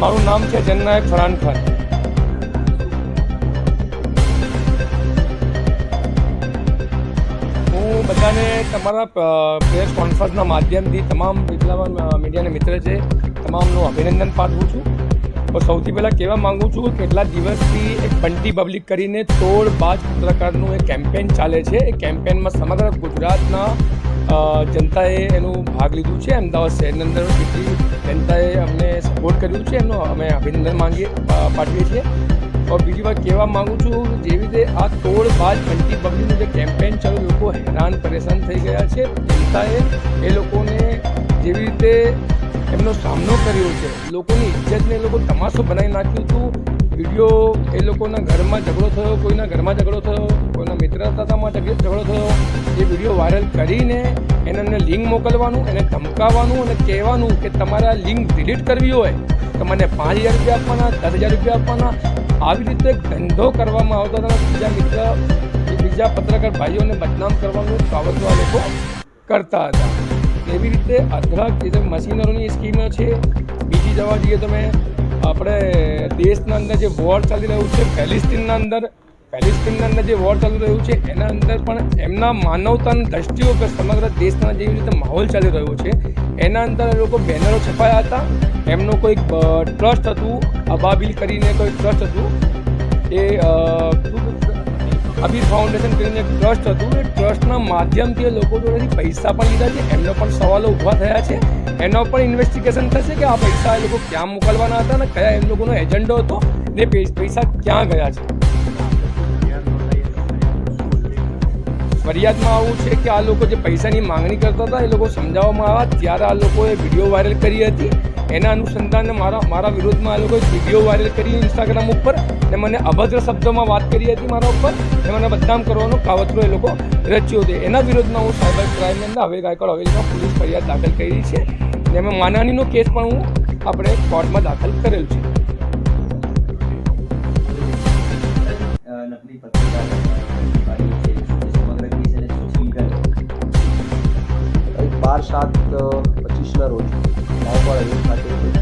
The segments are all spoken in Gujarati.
નામ છે જન્નાયક ફરહાન ખાન. હું બધાને તમારા પ્રેસ કોન્ફરન્સના માધ્યમથી તમામ જેટલા મીડિયાના મિત્ર છે, તમામનું અભિનંદન પાઠવું છું. સૌથી પહેલાં કહેવા માગું છું, કેટલા દિવસથી એક બંટી પબ્લિક કરીને તોડ બાજ પત્રકારનું એક કેમ્પેન ચાલે છે? એ કેમ્પેનમાં સમગ્ર ગુજરાતના જનતાએ એનું ભાગ લીધું છે. અમદાવાદ શહેરની અંદર કેટલી જનતાએ અમને સપોર્ટ કર્યું છે એમનો અમે અભિનંદન માંગીએ પાઠવીએ છીએ. और બીજી વાત કહેવા માગું છું, જેવી રીતે આ તોડ બાદ ઘંટી પબ્લિકનું જે કેમ્પેન ચાલુ લોકો હેરાન પરેશાન થઈ ગયા છે. જનતાએ એ લોકોને જેવી રીતે એમનો સામનો કર્યો છે, લોકોની ઇજ્જતને એ લોકો તમાશો બનાવી નાખ્યું હતું. વીડિયો એ લોકોના ઘરમાં ઝઘડો થયો, કોઈના ઘરમાં ઝઘડો થયો, કોઈના મિત્રતામાં ઝઘ- ઝઘડો થયો, એ વીડિયો વાયરલ કરીને એને એમને લિંક મોકલવાનું, એને ધમકાવવાનું અને કહેવાનું કે તમારા લિંક ડિલીટ કરવી હોય, તો મને પાંચ હજાર રૂપિયા આપવાના, દસ હજાર રૂપિયા આપવાના. આવી રીતે ધંધો કરવામાં આવતો હતો બીજા મિત્ર, બીજા પત્રકાર ભાઈઓને બદનામ કરવાનું કાવતો આ લોકો કરતા હતા. એવી રીતે અઢળક જે મશીનરોની સ્કીમો છે, બીજી જવા જઈએ તમે આપણે દેશના અંદર જે વોર ચાલી રહ્યું છે, ફેલિસ્તીનના અંદર ફેલિસ્તીનના અંદર જે વોર ચાલી રહ્યું છે, એના અંદર પણ એમના માનવતાની દ્રષ્ટિઓ પર સમગ્ર દેશના જેવી રીતે માહોલ ચાલી રહ્યો છે, એના અંદર એ લોકો બેનરો છપાયા હતા, એમનું કોઈક ટ્રસ્ટ હતું, અબાબિલ કરીને કોઈ ટ્રસ્ટ હતું, એ અબીર ફાઉન્ડેશન કરીને ટ્રસ્ટ હતું, એ ટ્રસ્ટના માધ્યમથી એ લોકો જોડેથી પૈસા પણ લીધા છે, એમનો પણ સવાલો ઊભા થયા છે એનો પણ ઇન્વેસ્ટિગેશન થશે કે આ પૈસા એ લોકો ક્યાં મોકલવાના હતા અને કયા એમ લોકોનો એજન્ડો હતો ને પૈસા ક્યાં ગયા છે? ફરિયાદમાં આવું છે કે આ લોકો જે પૈસાની માંગણી કરતા હતા એ લોકો સમજાવવામાં આવ્યા. ત્યારે આ લોકોએ વીડિયો વાયરલ કરી હતી. એના અનુસંધાને મારા મારા વિરોધમાં આ લોકોએ વીડિયો વાયરલ કરી ઇન્સ્ટાગ્રામ ઉપર ને મને અભદ્ર શબ્દોમાં વાત કરી હતી મારા ઉપર ને મને બદનામ કરવાનો કાવતરો એ લોકો રચ્યો હતો એના વિરોધમાં હું સાયબર ક્રાઇમની અંદર હવે ગાયકવાડ હવેલીમાં પોલીસ ફરિયાદ દાખલ કરી છે. ને એમાં માનહાનીનો કેસ પણ હું આપણે કોર્ટમાં દાખલ કરેલ છે. અને બાર સાત પચીસના રોજ હવેલી ખાતે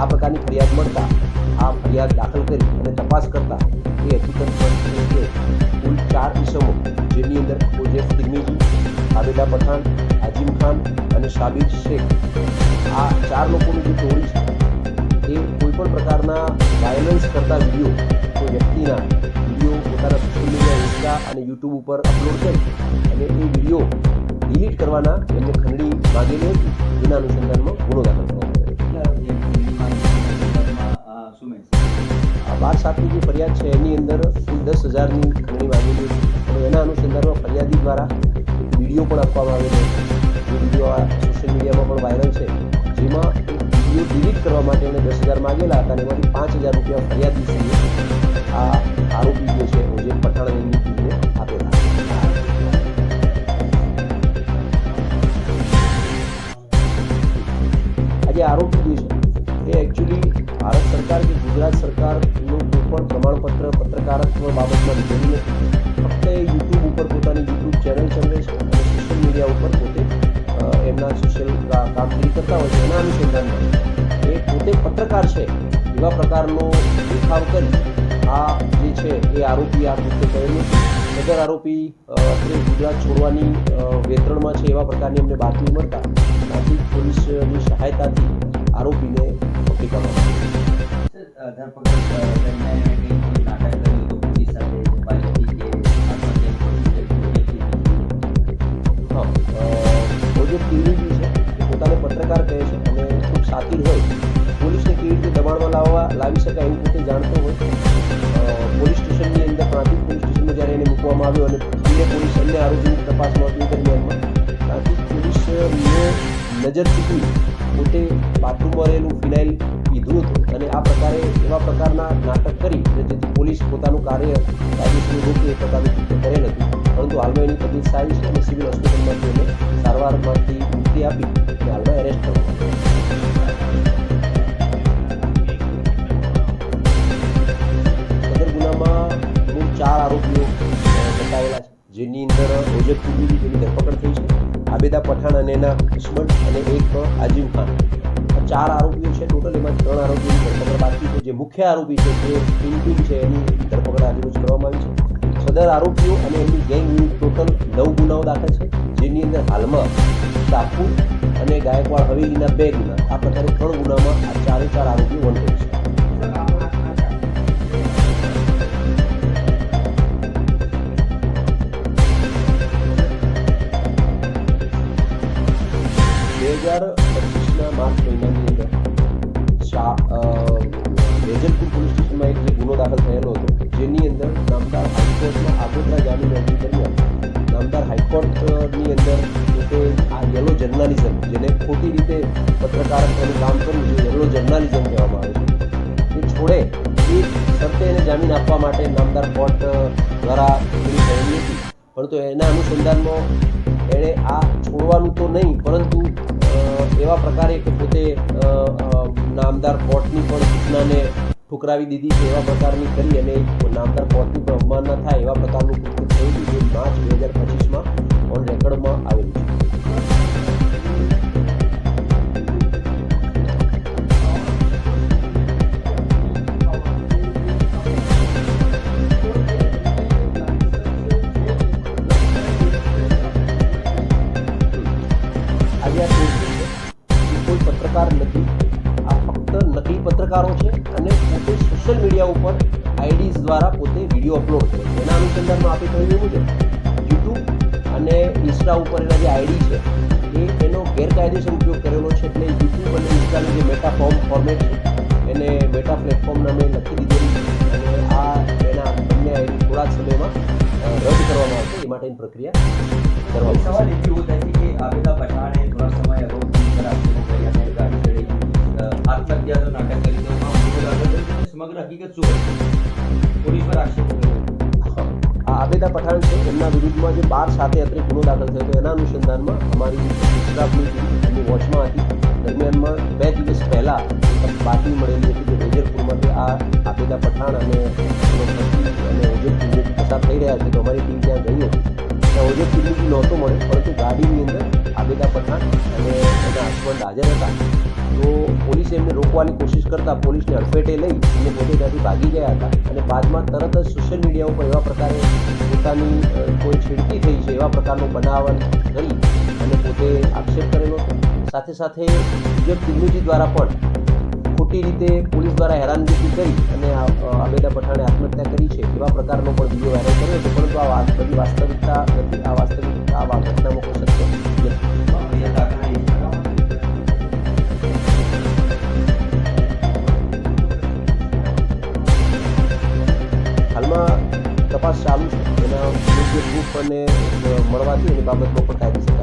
આ પ્રકારની ફરિયાદ મળતા, આ ફરિયાદ દાખલ કરી અને તપાસ કરતા એ હકીકત પણ કુલ ચાર ઈસમો જેની અંદર ઓજેફ દિગ્મીજી આબેદા પઠાણ, આજીમ ખાન અને શાબીર શેખ, આ ચાર લોકોની જે ટોળી છે, એ કોઈપણ પ્રકારના વાયલન્સ કરતા વીડિયો કોઈ વ્યક્તિના વીડિયો પોતાના સોશિયલ મીડિયા ઇન્સ્ટા અને યુટ્યુબ ઉપર અપલોડ કરી અને એ વીડિયો ડિલીટ કરવાના એમને ખંડણી માગેલી હતી. એના અનુસંધાનમાં ગુનો દાખલ આ બાર સાતની જે ફરિયાદ છે, એની અંદર કુલ દસ હજારની ખંડણી માંગેલી તો એના અનુસંધાનમાં ફરિયાદી દ્વારા વીડિયો પણ આપવામાં આવેલો જે વીડિયો આ સોશિયલ મીડિયામાં પણ વાયરલ છે. જેમાં વીડિયો ડિલીટ કરવા માટે એણે દસ હજાર માગેલા હતા અને એમાંથી પાંચ હજાર રૂપિયા ફરિયાદી છે આ આરોપી જે છે ઓજેબ પઠાણ કરતા હોય અનુસંધાનમાં એ પોતે પત્રકાર છે એવા પ્રકારનો દેખાવ કરી આ જે છે એ આરોપી આ કૃત્ય કરેલું નગર આરોપી અત્રે ગુજરાત છોડવાની વેતરણમાં છે એવા પ્રકારની અમને બાતમી મળતા નાસિક પોલીસની સહાયતાથી આરોપીને પકડી પાડવામાં આવ્યો. પત્રકાર કહે છે અને ખૂબ સાતીર હોય, પોલીસને કેવી રીતે દબાણમાં લાવવા લાવી શકાય એવું પોતે જાણતો હોય. પોલીસ સ્ટેશનની અંદર પ્રાંતિક પોલીસ સ્ટેશનમાં જ્યારે એને મૂકવામાં આવ્યો અને અન્ય પોલીસ અન્ય આરોપીની તપાસમાં હતી દરમિયાનમાં પ્રાંતિક પોલીસને નજર ચૂકી પોતે બાથરૂમમાં રહેલું ફિનાઇલ પીધું હતું અને આ પ્રકારે એવા પ્રકારના નાટક કરી જેથી પોલીસ પોતાનું કાર્ય કાયદેસર રોકે એ પ્રકારનું કરેલ હતું પરંતુ હાલમાં એની તબિયત સારી છે અને સિવિલ હોસ્પિટલમાંથી એને સારવારમાંથી મુક્તિ આપી અને હાલમાં એરેસ્ટ કરવામાં ચાર આરોપીઓ પકડાયેલા છે, જેની અંદર ઓજત કુંડલી જેની ધરપકડ થઈ છે, આબેદા પઠાણ અને એના દુશ્મન અને એક આજીવ ખાન. આ ચાર આરોપીઓ છે, ટોટલ એમાં ત્રણ આરોપીઓની ધરપકડ બાકી છે. જે મુખ્ય આરોપી છે, જે પિન્ટુ છે, એની ધરપકડ આજે સદર આરોપીઓ અને એમની ગેંગ વિરુદ્ધ ટોટલ નવ ગુનાઓ દાખલ છે જેની અંદર હાલમાં ટાપુ અને ગાયકવાડ હવેલીના બે ગુના. આ પ્રકારે ત્રણ ગુનામાં આ ચારે ચાર આરોપીઓ વોન્ટેડ છે. બે હજાર પચીસના માર્ચ મહિનાની અંદર શા અ, વેજલપુર પોલીસ સ્ટેશનમાં એક ગુનો દાખલ થયેલો હતો જેની અંદર નામદાર હાઈકોર્ટમાં આગોતરા જામીન અરજી દરમિયાન નામદાર હાઈકોર્ટની અંદર પોતે આ યલો જર્નાલિઝમ, જેને ખોટી રીતે પત્રકારત્વનું કામ કરવું છે, યલો જર્નાલિઝમ કહેવામાં આવે છે, એ છોડે એ શરતે એને જામીન આપવા માટે નામદાર કોર્ટ દ્વારા ચૂંટણી થયેલી હતી. પરંતુ એના અનુસંધાનમાં એણે આ છોડવાનું તો નહીં, પરંતુ એવા પ્રકારે કે પોતે નામદાર કોર્ટની પણ સૂચનાને ઠુકરાવી દીધી એવા પ્રકારની કરી અને નામદાર કોર્ટનું પણ ન થાય એવા પ્રકારનું કૃત્ય થયું હતું માર્ચ બે હજાર પચીસમાં ઓન રેકોર્ડમાં અને પોતે સોશિયલ મીડિયા ઉપર આઈડીઝ દ્વારા પોતે વીડિયો અપલોડ કરે છે. એના અનુસંધાનમાં આપે કહ્યું એવું છે યુટ્યુબ અને ઇન્સ્ટા ઉપર એના જે આઈડી છે એ એનો ગેરકાયદેસર ઉપયોગ કરેલો છે એટલે યુટ્યુબ અને ઇન્સ્ટાનું જે મેટા ફોર્મ ફોર્મેટ છે એને મેટા પ્લેટફોર્મ નામે લખી દીધેલી છે અને આ એના બંને આઈડી થોડા સમયમાં રદ કરવામાં આવશે. એ માટેની પ્રક્રિયા કરવામાં આવશે આ આબેદા પઠાણ છે, એમના વિરુદ્ધમાં જે બાર સાથે અત્રે ગુનો દાખલ થયો હતો, એના અનુસંધાનમાં અમારી ગુજરાતની એમની વોચમાં હતી, દરમિયાનમાં બે દિવસ પહેલાં બાતમી મળેલી હતી કે વેજરપુરમાંથી આ આબેદા પઠાણ અને અને કિલ્લેથી પસાર થઈ રહ્યા છે, તો અમારી ટીમ ત્યાં ગઈ હતી. ત્યાં ઓજર નહોતો મળે પરંતુ ગાડીની અંદર આબેદા પઠાણ અને એના હસબન્ડ હાજર હતા. તો પોલીસે એમને રોકવાની કોશિશ કરતા પોલીસને અડફેટે લઈ અને પોતે ત્યાંથી ભાગી ગયા હતા અને બાદમાં તરત જ સોશિયલ મીડિયા ઉપર એવા પ્રકારે પોતાની કોઈ છેડતી થઈ છે એવા પ્રકારનો બનાવન કરી અને પોતે આક્ષેપ કરેલો હતો. સાથે સાથે વિજય દિગ્નુજી દ્વારા પણ ખોટી રીતે પોલીસ દ્વારા હેરાનગતિ કરી અને આબેદા પઠાણે આત્મહત્યા કરી છે એવા પ્રકારનો પણ વીડિયો વાયરલ કર્યો છે. પરંતુ આ બધી વાસ્તવિકતા નથી. આ વાસ્તવિકતા આ ઘટનામાં કોઈ સત્ય. હાલમાં તપાસ ચાલુ છે એના યોગ્ય અને મળવાથી એની બાબતમાં પણ કાયદેસર